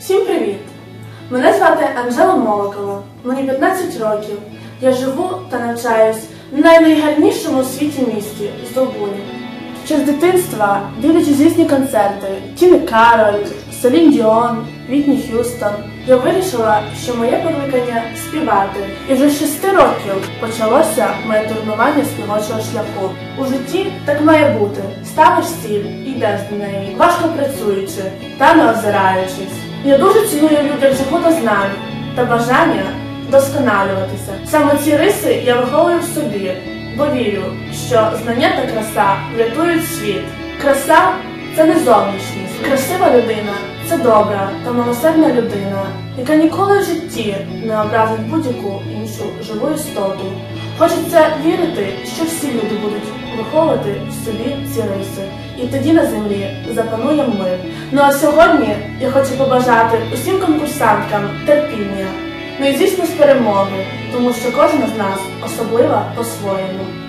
Всім привіт! Мене звати Анжела Молокова. Мені 15 років. Я живу та навчаюсь в найнайгарнішому у світі місті Здолбуні. Ще з дитинства, дивлячись різні концерти Тіни Кароль, Селін Діон, Вітні Х'юстон, я вирішила, що моє покликання співати. І вже з 6 років почалося моє турнування співочого шляху. У житті так має бути. Ставиш і йдеш до неї, важко працюючи та не озираючись. Я дуже ціную людях живу до знань та бажання досконалюватися. Саме ці риси я виховую в собі, бо вірю, що знання та краса врятують світ. Краса це не зовнішність. Красива людина це добра та милосердна людина, яка ніколи в житті не образить будь-яку іншу живу істоту. Хочеться вірити, що всі люди будуть виховувати в собі ці риси, і тоді на землі запанує мир. Ну а сьогодні я хочу побажати усім конкурсанткам терпіння, ну і звісно з перемоги, тому що кожна з нас особлива по-своєму.